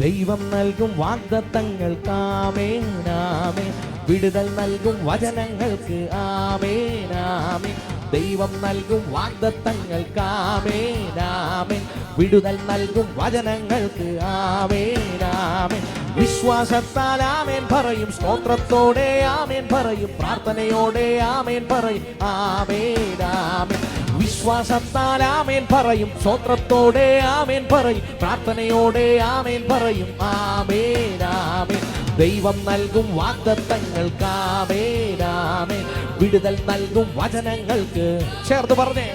ദൈവം നൽകും വാഗ്ദത്തങ്ങൾക്ക് ആമേനാമേ വിടുതൽ നൽകും വചനങ്ങൾക്ക് ആമേനാമേ ദൈവം നൽകും വാഗ്ദത്തങ്ങൾക്ക് ആമേനാമേ വിടുതൽ നൽകും വചനങ്ങൾക്ക് ആമേനാമേ വിശ്വാസത്താൽ ആമേൻ പറയും സ്തോത്രത്തോടെ ആമേൻ പറയും പ്രാർത്ഥനയോടെ ആമേൻ പറയും ആമേനാമേൻ വിശ്വാസത്താൽ ആമേൻ പറയും. സ്വത്രത്തോടെ ആമേൻ പറയും. പ്രാർത്ഥനയോടെ ആമേൻ പറയും. ആമേൻ ആമേൻ. ദൈവം നൽകും വാഗ്ദത്തങ്ങൾക്ക് ആമേൻ വിടുതൽ നൽകും വചനങ്ങൾക്ക്. ചേർത്ത് പറഞ്ഞേ.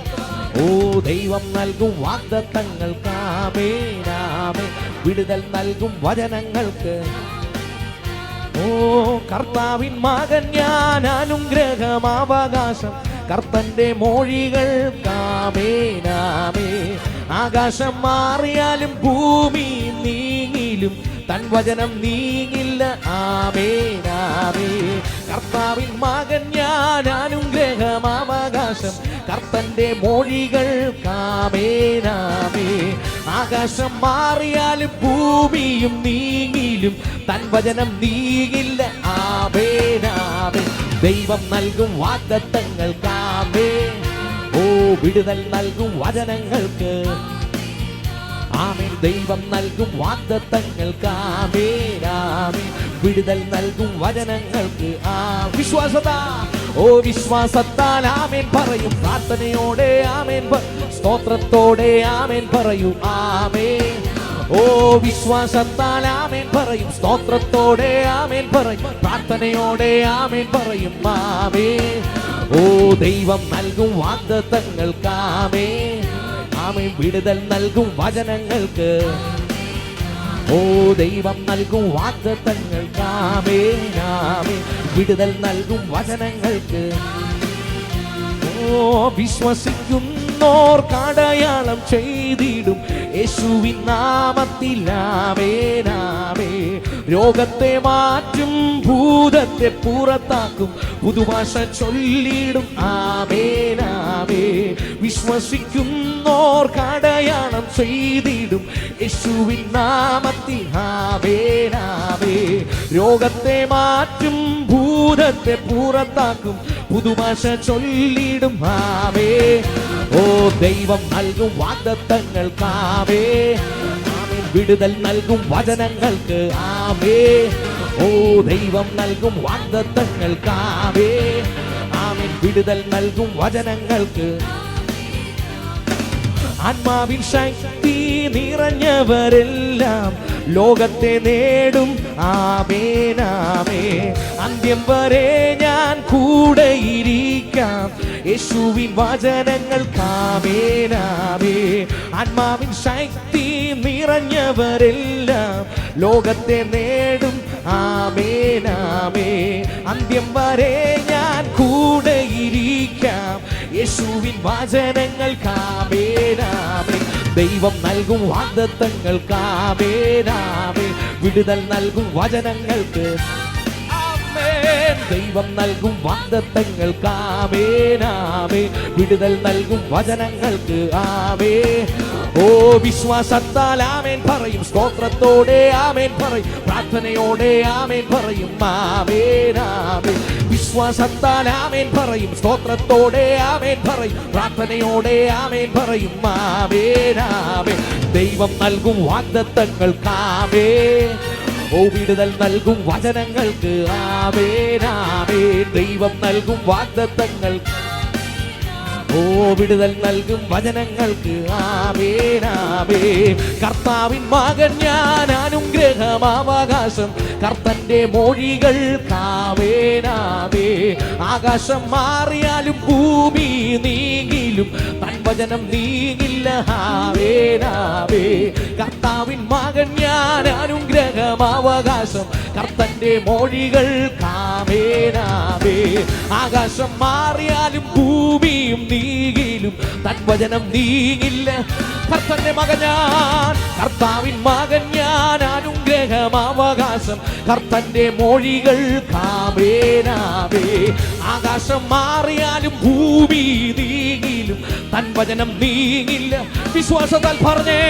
ഓ ദൈവം നൽകും വാഗ്ദത്തങ്ങൾക്ക് ആമേൻ വിടുതൽ നൽകും വചനങ്ങൾക്ക്. ഓ കർത്താവിൻ മകൻ ഞാൻ അനുഗ്രഹം അവകാശം. കർത്തന്റെ മോഴികൾ കാമേനാമേ ആകാശം മാറിയാലും ഭൂമി നീങ്ങിലും തൻ വചനം നീങ്ങില്ല. ആമേനാമേ കർത്താവിൻ മകൻ ഞാൻ ഗ്രഹമാവകാശം കർത്തന്റെ മൊഴികൾ കാമേനാമേ ആകാശം മാറിയാലും ഭൂമിയും നീങ്ങിലും തൻ വചനം നീങ്ങില്ല. ആമേനാമേ ദൈവം നൽകും വാഗ്ദത്തങ്ങൾക്കാമേ ഓ വിടുതൽ നൽകും വചനങ്ങൾക്ക്. ആമേ ദൈവം നൽകും വാഗ്ദത്തങ്ങൾക്ക് ആമേൻ ആമേൻ വിടുതൽ നൽകും വചനങ്ങൾക്ക്. ആ വിശ്വാസത ഓ വിശ്വാസത്താൽ ആമേൻ പറയും. പ്രാർത്ഥനയോടെ ആമേൻ സ്തോത്രത്തോടെ ആമേൻ പറയൂ. ആമേൻ. ഓ വിശ്വാസത്താൽ ആമേൻ പറയും സ്തോത്രത്തോടെ ആമേൻ പറയും പ്രാർത്ഥനയോടെ ആമേൻ പറയും ആമേൻ ഓ ദൈവം നൽകും വാഗ്ദത്തങ്ങൾക്ക് ആമേൻ ആമേൻ വിടുതൽ നൽകും വചനങ്ങൾക്ക് ഓ ദൈവം നൽകും വാഗ്ദത്തങ്ങൾക്ക് ആമേൻ ആമേൻ വിടുതൽ നൽകും വചനങ്ങൾക്ക് ഓ വിശ്വസിക്കുന്നോർ കടയാളം ചെയ്തിടും. യേശുവിൻ നാമത്തിലാവേനാവേ രോഗത്തെ മാറ്റും ഭൂതത്തെ പുറത്താക്കും. പുതുഭാഷ ചൊല്ലിടും ആവേനാവേ വിശ്വസിക്കുന്നോർ കടയാളം ചെയ്തിടും. യേശുവിൻ നാമത്തിൽ ആവേനാവേ രോഗത്തെ മാറ്റും ഭൂതത്തെ പുറത്താക്കും. പുതുഭാഷ ചൊല്ലിടും ആവേ ഓ ദൈവം നൽകും വാഗ്ദത്തങ്ങൾക്ക് ആമേ ആമേൻ വിടുതൽ നൽകും വചനങ്ങൾക്ക് ആവേ ഓ ദൈവം നൽകും വാഗ്ദത്തങ്ങൾക്ക് ആമേ ആമേൻ വിടുതൽ നൽകും വചനങ്ങൾക്ക് ആത്മാവിൻ ശക്തി നിറഞ്ഞവരെല്ലാം ലോകത്തെ നേടും. ആമേനാമേ. അന്ത്യം വരെ ഞാൻ കൂടെ ഇരിക്കാം. യേശുവിൻ വചനങ്ങൾ കാമേനാമേ. ആത്മാവിൻ ശക്തി നിറഞ്ഞവരെല്ലാം ലോകത്തെ നേടും. ആമേനാമേ. അന്ത്യം വരെ ഞാൻ കൂടെ ഇരിക്കാം. യേശുവിൻ വചനങ്ങൾ കാമേനാമേ. ദൈവം നൽകും വാഗ്ദത്തങ്ങൾ കാമേനാമേ വിടുതൽ നൽകും വചനങ്ങൾക്ക്. ആമേൻ. ദൈവം നൽകും വാഗ്ദത്തങ്ങൾ കാമേനാമേ വിടുതൽ നൽകും വചനങ്ങൾക്ക്. ആമേ. ഓ വിശ്വാസത്താൽ ആമേൻ പറയും. സ്തോത്രത്തോടെ ആമേൻ പറയും. പ്രാർത്ഥനയോടെ ആമേൻ പറയും. ആമേനാമേ വിശ്വാസത്താൽ ആമേൻ പറയും. സ്തോത്രത്തോടെ ആമേൻ പറയും. പ്രാർത്ഥനയോടെ ആമേൻ പറയും. ആമേനാമേ ദൈവം നൽകും വാഗ്ദത്തങ്ങൾ കാമേ ഓ വിടുതൽ നൽകും വചനങ്ങൾക്ക് ആമേനാമേ ദൈവം നൽകും വാഗ്ദത്തങ്ങൾക്ക് ഓ വിടുതൽ നൽകും വചനങ്ങൾക്ക്. ആവേനാവേ കർത്താവിൻ മകൻ ഞാൻ അനുഗ്രഹമാവകാശം കർത്തന്റെ മൊഴികൾ കാവേനാമേ ആകാശം മാറിയാലും ഭൂമി നീങ്ങിലും തൻവചനം നീങ്ങില്ല. ഹാവേനാവേ കർത്താവിൻ മകൻ ഞാൻ അനുഗ്രഹം അവകാശം കർത്തന്റെ മൊഴികൾ കാമേനാവേ ആകാശം മാറിയാലും ഭൂമിയും നീങ്ങിലും തൻവചനം നീങ്ങില്ല. കർത്തന്റെ മകൻ ഞാൻ കർത്താവിൻ മകൻ ഞാൻ അനുഗ്രഹം അവകാശം അവകാശം കർത്തന്റെ മൊഴികൾ കാമേനാവേ. ആകാശം മാറിയാലും ഭൂമി നീങ്ങിലും തൻ വചനം നീങ്ങില്ല. വിശ്വാസത്താൽ പറഞ്ഞേ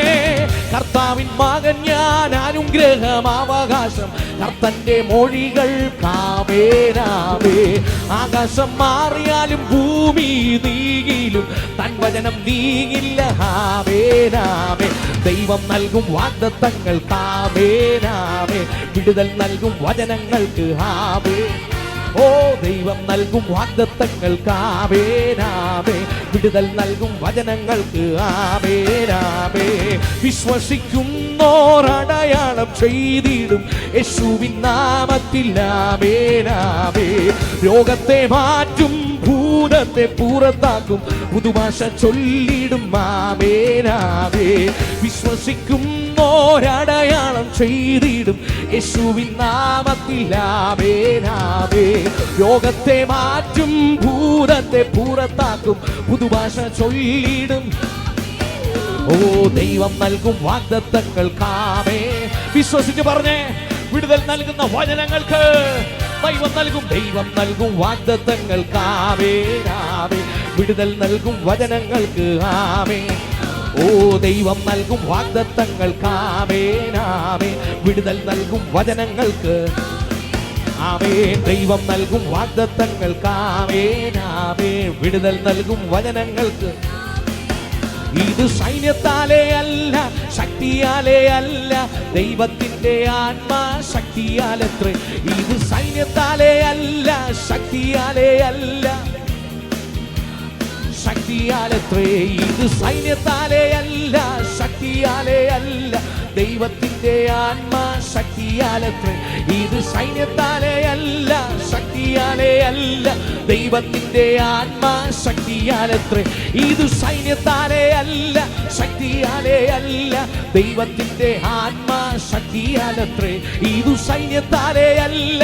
കർത്താവിൻ മകൻ ഞാൻ അനുഗ്രഹം അവകാശം കർത്തന്റെ മൊഴികൾ കാമേനാവേ. ആകാശം മാറിയാലും ഭൂമി നീങ്ങിയിലും തൻ വചനം നീങ്ങില്ല ഹാവേനാമേ ദൈവം നൽകും വാഗ്ദത്തങ്ങൾ. താവേനാവേ വിടുതൽ നൽകും വചനങ്ങൾക്ക്. ഹാവേ ഓ ദൈവം നൽകും വാഗ്ദത്തങ്ങൾക്ക് ആമേനാമേ വിടുതൽ നൽകും വചനങ്ങൾക്ക്. ആമേനാമേ വിശ്വസിക്കുന്നോരടയാളം ചെയ്തിടും. യേശുവിൻ നാമത്തിൽ. ആമേനാമേ രോഗത്തെ മാറ്റും ഭൂതത്തെ പുറത്താക്കും. പുതുഭാഷ ചൊല്ലിടും. ആമേനാമേ ഓരടയാളം ചെയ്തിടും. യേശുവിൻ നാമത്തിൽ യോഗത്തെ മാറ്റും ഭൂതത്തെ പുറത്താക്കും. പുതുഭാഷ ചൊല്ലിടും. ഓ ദൈവം നൽകും വാഗ്ദത്തങ്ങൾ കാമേ വിശ്വസിച്ച് പറഞ്ഞേ വിടുതൽ നൽകുന്ന വചനങ്ങൾക്ക് ദൈവം നൽകും ദൈവം നൽകും വാഗ്ദത്തങ്ങൾ കാമേ രാമേ വിടുതൽ നൽകും വചനങ്ങൾക്ക് ആമേ ഓ ദൈവം നൽകും വാഗ്ദത്തങ്ങൾ. കാമേനാമേ വിടുതൽ നൽകും വചനങ്ങൾക്ക്. ആമേ ദൈവം നൽകും വാഗ്ദത്തങ്ങൾ. കാമേനാമേ വിടുതൽ നൽകും വചനങ്ങൾക്ക്. ഇത് സൈന്യത്താലേ അല്ല ശക്തിയാലേ അല്ല. ദൈവത്തിന്റെ ആത്മാ ശക്തിയാലത്രേ. ഇത് സൈന്യത്താലേ അല്ല ശക്തിയാലേ അല്ല. ശക്തിയാലത്രേ ഇത് സൈന്യത്താലെയല്ല അല്ല ശക്തിയാലേ അല്ല. ആത്മാ ശക്തിയാലത്രേ ഇത് സൈന്യത്താലെയല്ല അല്ല ശക്തിയാലേ അല്ല. ആത്മാ ശക്തിയാലത്രേ ഇത് സൈന്യത്താലെയല്ല അല്ല ശക്തിയാലേ അല്ല. ആത്മാ ശക്തിയാലത്രേ ഇത് സൈന്യത്താലെയല്ല അല്ല.